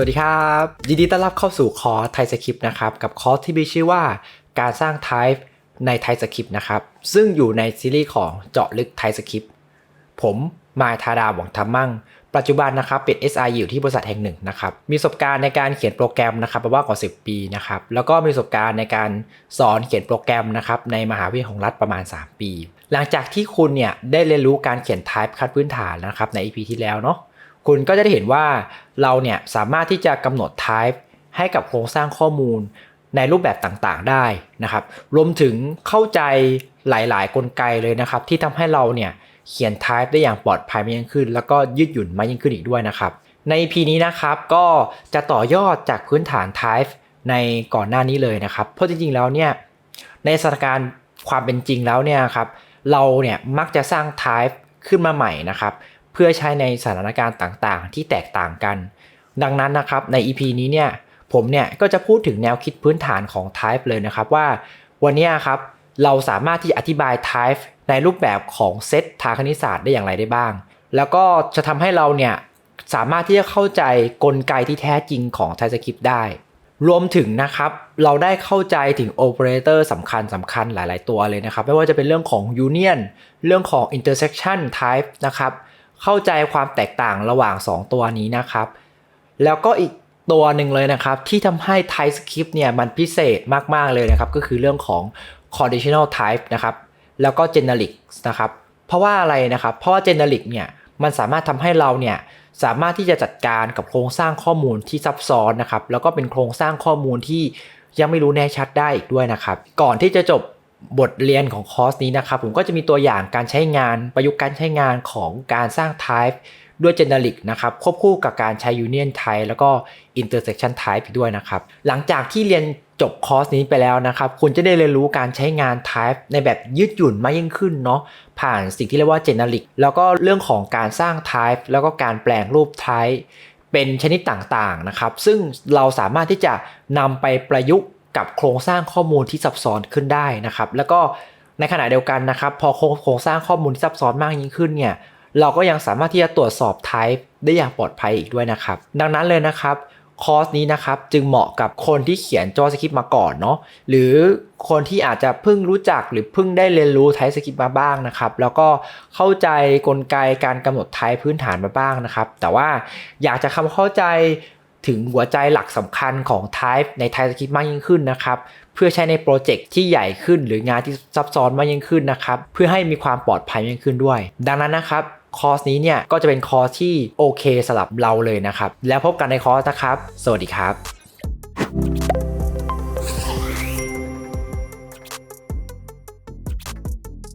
สวัสดีครับ ยินดีต้อนรับเข้าสู่คอร์สไทยสคริปต์นะครับ กับคอร์สที่มีชื่อว่าการสร้าง type ในไทยสคริปต์นะครับ ซึ่งอยู่ในซีรีส์ของเจาะลึกไทยสคริปต์ผมมายธาดาหวังธรรมมั่ง ปัจจุบันนะครับเป็น SI อยู่ที่บริษัทแห่งหนึ่งนะครับ มีประสบการณ์ในการเขียนโปรแกรมนะครับมามากกว่า 10 ปีนะครับ แล้วก็มีประสบการณ์ในการสอนเขียนโปรแกรมนะครับในมหาวิทยาลัยของรัฐประมาณ 3 ปี หลังจากที่คุณเนี่ยได้เรียนรู้การเขียน type ขั้นพื้นฐานนะครับใน EP ที่แล้วเนาะ คุณก็จะได้เห็นว่าเราเนี่ยสามารถที่จะกำหนด type ให้กับโครงสร้างข้อมูลในรูปแบบต่างๆได้นะครับ รวมถึงเข้าใจหลายๆ กลไกเลยนะครับ ที่ทำให้เราเนี่ยเขียน type ได้อย่างปลอดภัยมากยิ่งขึ้น แล้วก็ยืดหยุ่นมากยิ่งขึ้นอีกด้วยนะครับ ใน EP นี้นะครับก็จะต่อยอดจากพื้นฐาน type ในก่อนหน้านี้เลยนะครับ เพราะจริงๆ แล้วเนี่ยในสถานการณ์ความเป็นจริงแล้วเนี่ยครับเราเนี่ยมักจะสร้าง type ขึ้นมาใหม่นะครับ เพื่อใช้ในสถานการณ์ต่างๆ ที่แตกต่างกัน ดังนั้นนะครับใน EP นี้เนี่ยผมเนี่ยก็จะพูดถึงแนวคิดพื้นฐานของ type เลยนะครับว่าวันนี้ครับเราสามารถที่อธิบาย type ในรูปแบบของเซตทางคณิตศาสตร์ได้อย่างไรได้บ้าง แล้วก็จะทำให้เราเนี่ยสามารถที่จะเข้าใจกลไกที่แท้จริงของ TypeScript ได้ รวมถึงนะครับเราได้เข้าใจถึงโอเปอเรเตอร์สำคัญสำคัญหลาย ๆ ตัวเลยนะครับ ไม่ว่าจะเป็นเรื่องของ union เรื่องของ intersection type นะครับ เข้าใจความแตกต่างระหว่าง 2 ตัวนี้นะครับ แล้วก็อีกตัวหนึ่งเลยนะครับ ที่ทำให้ TypeScript เนี่ยมันพิเศษมาก ๆ เลยนะครับ ก็คือเรื่องของ conditional type นะครับ แล้วก็ generic นะครับ เพราะว่าอะไรนะครับ เพราะว่า generic เนี่ยมันสามารถทำให้เราเนี่ยสามารถที่จะจัดการกับโครงสร้างข้อมูลที่ซับซ้อนนะครับ แล้วก็เป็นโครงสร้างข้อมูลที่ยังไม่รู้แน่ชัดได้อีกด้วยนะครับ ก่อนที่จะจบ บทเรียนของคอร์สนี้นะครับ ผมก็จะมีตัวอย่างการใช้งานประยุกต์การใช้งานของการสร้าง type ด้วย generic นะครับ ควบคู่กับการใช้ union type แล้วก็ intersection type ด้วยนะครับ หลังจากที่เรียนจบคอร์สนี้ไปแล้วนะครับ คุณจะได้เรียนรู้การใช้งาน type ในแบบยืดหยุ่นมากยิ่งขึ้นเนาะผ่านสิ่งที่เรียกว่า generic แล้วก็เรื่องของการสร้าง type แล้วก็การแปลงรูป type เป็นชนิดต่างๆนะครับ ซึ่งเราสามารถที่จะนำไปประยุกต์ กับโครงสร้างข้อมูลที่ซับซ้อนขึ้นได้นะครับ แล้วก็ในขณะเดียวกันนะครับ พอโครงสร้างข้อมูลที่ซับซ้อนมากยิ่งขึ้นเนี่ยเราก็ยังสามารถที่จะตรวจสอบ type ได้อย่างปลอดภัยอีกด้วยนะครับ ดังนั้นเลยนะครับคอร์สนี้นะครับจึงเหมาะกับคนที่เขียน JavaScript มาก่อนเนาะหรือคนที่อาจจะเพิ่งรู้จักหรือเพิ่งได้เรียนรู้ TypeScript มาบ้างนะครับ แล้วก็เข้าใจกลไกการกำหนด type พื้นฐานมาบ้างนะครับ แต่ว่าอยากจะคำเข้าใจ ถึงหัวใจหลักสำคัญของ type ใน TypeScript มากยิ่งขึ้นนะครับเพื่อใช้ในโปรเจกต์ที่ใหญ่ขึ้น หรืองานที่ซับซ้อนมากยิ่งขึ้นนะครับเพื่อให้มีความปลอดภัยมากยิ่งขึ้นด้วย ดังนั้นนะครับคอร์สนี้เนี่ยก็จะเป็นคอร์สที่โอเคสำหรับเราเลยนะครับแล้วพบกันในคอร์สนะครับ สวัสดีครับ